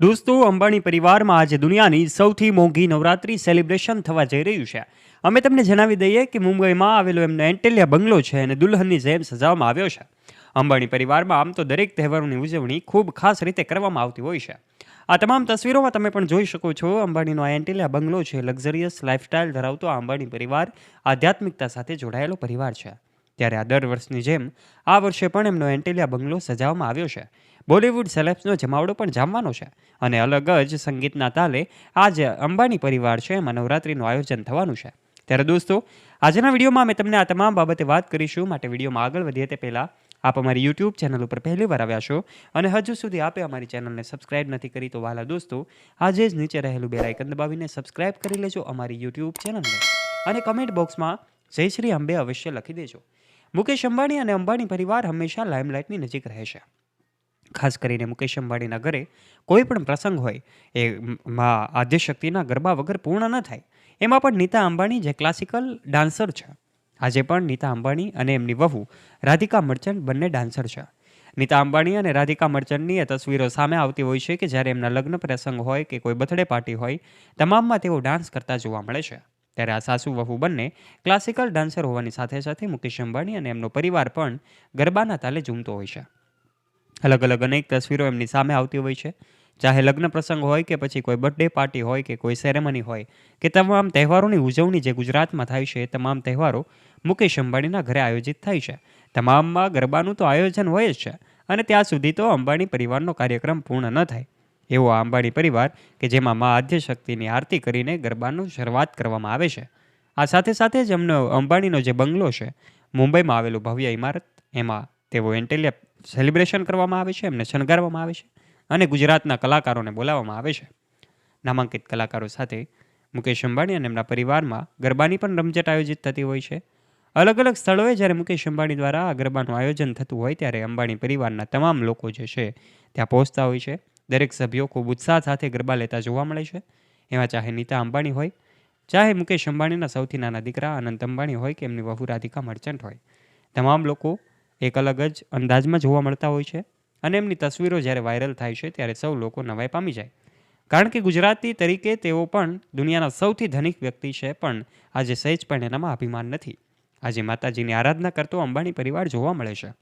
દોસ્તો, અંબાણી પરિવારમાં આજે દુનિયાની સૌથી મોંઘી નવરાત્રી સેલિબ્રેશન થવા જઈ રહ્યું છે. અમે તમને જણાવી દઈએ કે મુંબઈમાં આવેલો એમનો એન્ટેલિયા બંગલો છે અને દુલ્હનની જેમ સજાવવામાં આવ્યો છે. અંબાણી પરિવારમાં આમ તો દરેક તહેવારોની ઉજવણી ખૂબ ખાસ રીતે કરવામાં આવતી હોય છે. આ તમામ તસવીરોમાં તમે પણ જોઈ શકો છો, અંબાણીનો આ એન્ટેલિયા બંગલો છે, લક્ઝરિયસ લાઇફસ્ટાઇલ ધરાવતો આ અંબાણી પરિવાર, આધ્યાત્મિકતા સાથે જોડાયેલો પરિવાર છે. ત્યારે આ દર વર્ષની જેમ આ વર્ષે પણ એમનો એન્ટેલિયા બંગલો સજાવવામાં આવ્યો છે. બોલિવૂડ સેલેબ્સનો જમાવડો પણ જામવાનો છે અને અલગ જ સંગીતના તાલે આ જે અંબાણી પરિવાર છે એમાં નવરાત્રિનું આયોજન થવાનું છે. ત્યારે દોસ્તો, આજના વિડીયોમાં અમે તમને આ તમામ બાબતે વાત કરીશું. માટે વિડીયોમાં આગળ વધીએ તે પહેલાં આપ અમારી યુટ્યુબ ચેનલ ઉપર પહેલી વાર આવ્યા છો અને હજુ સુધી આપે અમારી ચેનલને સબસ્ક્રાઇબ નથી કરી તો વાલા દોસ્તો, આજે જ નીચે રહેલું બે આઇકન દબાવીને સબસ્ક્રાઇબ કરી લેજો અમારી યુટ્યુબ ચેનલને. અને કમેન્ટ બોક્સમાં જય શ્રી અંબે અવશ્ય લખી દેજો. મુકેશ અંબાણી અને અંબાણી પરિવાર હંમેશા લાઇમલાઇટની નજીક રહે છે. ખાસ કરીને મુકેશ અંબાણીના ઘરે કોઈ પણ પ્રસંગ હોય, એ માં આદ્યશક્તિના ગરબા વગર પૂર્ણ ન થાય, એમાં પણ નીતા અંબાણી જે ક્લાસિકલ ડાન્સર છે. આજે પણ નીતા અંબાણી અને એમની વહુ રાધિકા મર્ચન્ટ બંને ડાન્સર છે. નીતા અંબાણી અને રાધિકા મર્ચન્ટની એ તસવીરો સામે આવતી હોય છે કે જ્યારે એમના લગ્ન પ્રસંગ હોય કે કોઈ બર્થડે પાર્ટી હોય, તમામમાં તેઓ ડાન્સ કરતા જોવા મળે છે. ત્યારે આ સાસુ વહુ બંને ક્લાસિકલ ડાન્સર હોવાની સાથે સાથે મુકેશ અંબાણી અને એમનો પરિવાર પણ ગરબાના તાલે ઝૂમતો હોય છે. અલગ અલગ અનેક તસવીરો એમની સામે આવતી હોય છે. ચાહે લગ્ન પ્રસંગ હોય કે પછી કોઈ બર્થડે પાર્ટી હોય કે કોઈ સેરેમની હોય કે તમામ તહેવારોની ઉજવણી જે ગુજરાતમાં થાય છે એ તમામ તહેવારો મુકેશ અંબાણીના ઘરે આયોજિત થાય છે. તમામમાં ગરબાનું તો આયોજન હોય જ છે અને ત્યાં સુધી તો અંબાણી પરિવારનો કાર્યક્રમ પૂર્ણ ન થાય. એવો આ અંબાણી પરિવાર કે જેમાં મા આદ્યશક્તિની આરતી કરીને ગરબાનું શરૂઆત કરવામાં આવે છે. આ સાથે સાથે જ એમનો અંબાણીનો જે બંગલો છે, મુંબઈમાં આવેલું ભવ્ય ઇમારત એમાં તેઓ એન્ટેલિયા સેલિબ્રેશન કરવામાં આવે છે, એમને શણગારવામાં આવે છે અને ગુજરાતના કલાકારોને બોલાવવામાં આવે છે. નામાંકિત કલાકારો સાથે મુકેશ અંબાણી અને એમના પરિવારમાં ગરબાની પણ રમઝટ આયોજિત થતી હોય છે. અલગ અલગ સ્થળોએ જ્યારે મુકેશ અંબાણી દ્વારા આ ગરબાનું આયોજન થતું હોય ત્યારે અંબાણી પરિવારના તમામ લોકો જે છે, ત્યાં પહોંચતા હોય છે. દરેક સભ્યો ખૂબ ઉત્સાહ સાથે ગરબા લેતા જોવા મળે છે. એમાં ચાહે નીતા અંબાણી હોય, ચાહે મુકેશ અંબાણીના સૌથી નાના દીકરા અનંત અંબાણી હોય કે એમની વહુ રાધિકા મર્ચન્ટ હોય. તમામ લોકો એક અલગ જ અંદાજમાં જોવા મળતા હોય છે અને એમની તસવીરો જ્યારે વાયરલ થાય છે ત્યારે સૌ લોકો નવાઈ પામી જાય. કારણ કે ગુજરાતી તરીકે તેઓ પણ દુનિયાના સૌથી ધનિક વ્યક્તિ છે પણ આજે સહેજ પણ એનામાં અભિમાન નથી. આજે માતાજીની આરાધના કરતો અંબાણી પરિવાર જોવા મળે છે.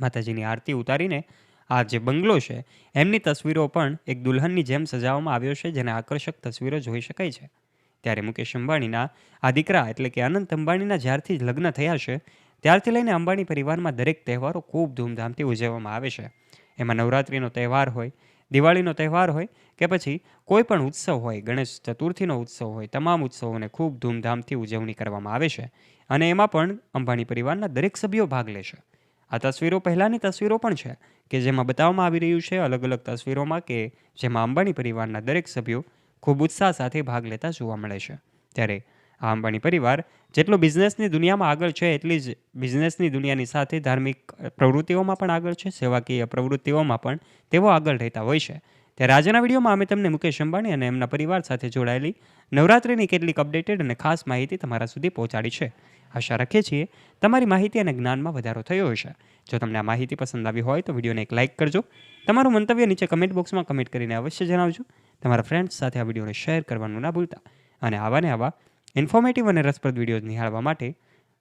માતાજીની આરતી ઉતારીને આ જે બંગલો છે, એમની તસવીરો પણ એક દુલ્હનની જેમ સજાવવામાં આવ્યો છે, જેને આકર્ષક તસવીરો જોઈ શકાય છે. ત્યારે મુકેશ અંબાણીના આ દીકરા એટલે કે અનંત અંબાણીના જ્યારથી જ લગ્ન થયા છે, ત્યારથી લઈને અંબાણી પરિવારમાં દરેક તહેવારો ખૂબ ધૂમધામથી ઉજવવામાં આવે છે. એમાં નવરાત્રિનો તહેવાર હોય, દિવાળીનો તહેવાર હોય કે પછી કોઈ પણ ઉત્સવ હોય, ગણેશ ચતુર્થીનો ઉત્સવ હોય, તમામ ઉત્સવોને ખૂબ ધૂમધામથી ઉજવણી કરવામાં આવે છે. અને એમાં પણ અંબાણી પરિવારના દરેક સભ્યો ભાગ લે છે. આ તસવીરો પહેલાંની તસવીરો પણ છે કે જેમાં બતાવવામાં આવી રહ્યું છે અલગ અલગ તસવીરોમાં કે જેમાં અંબાણી પરિવારના દરેક સભ્યો ખૂબ ઉત્સાહ સાથે ભાગ લેતા જોવા મળે છે. ત્યારે આ અંબાણી પરિવાર જેટલો બિઝનેસની દુનિયામાં આગળ છે, એટલી જ બિઝનેસની દુનિયાની સાથે ધાર્મિક પ્રવૃત્તિઓમાં પણ આગળ છે, સેવાકીય પ્રવૃત્તિઓમાં પણ તેઓ આગળ રહેતા હોય છે. ત્યારે આજના વિડીયોમાં અમે તમને મુકેશ અંબાણી અને એમના પરિવાર સાથે જોડાયેલી નવરાત્રિની કેટલીક અપડેટેડ અને ખાસ માહિતી તમારા સુધી પહોંચાડી છે. આશા રાખીએ છીએ તમારી માહિતી અને જ્ઞાનમાં વધારો થયો હશે. જો તમને આ માહિતી પસંદ આવી હોય તો વિડીયોને એક લાઇક કરજો. તમારું મંતવ્ય નીચે કમેન્ટ બોક્સમાં કમેન્ટ કરીને અવશ્ય જણાવજો. તમારા ફ્રેન્ડ્સ સાથે આ વિડીયોને શેર કરવાનું ના ભૂલતા અને આવા ને આવા ઇન્ફોર્મેટિવ અને રસપ્રદ વિડીયોઝ નિહાળવા માટે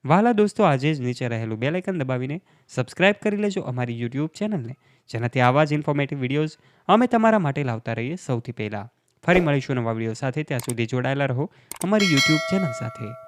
વાલા દોસ્તો, આજે જ નીચે રહેલું બેલ આઇકન દબાવીને સબસ્ક્રાઇબ કરી લેજો અમારી યુટ્યુબ ચેનલને જેનાથી આવા જ ઇન્ફોર્મેટિવ વિડીયોઝ અમે તમારા માટે લાવતા રહીએ સૌથી પહેલાં. ફરી મળીશું નવા વીડિયો સાથે. ત્યાં સુધી જોડાયેલા રહો અમારી યુટ્યુબ ચેનલ સાથે.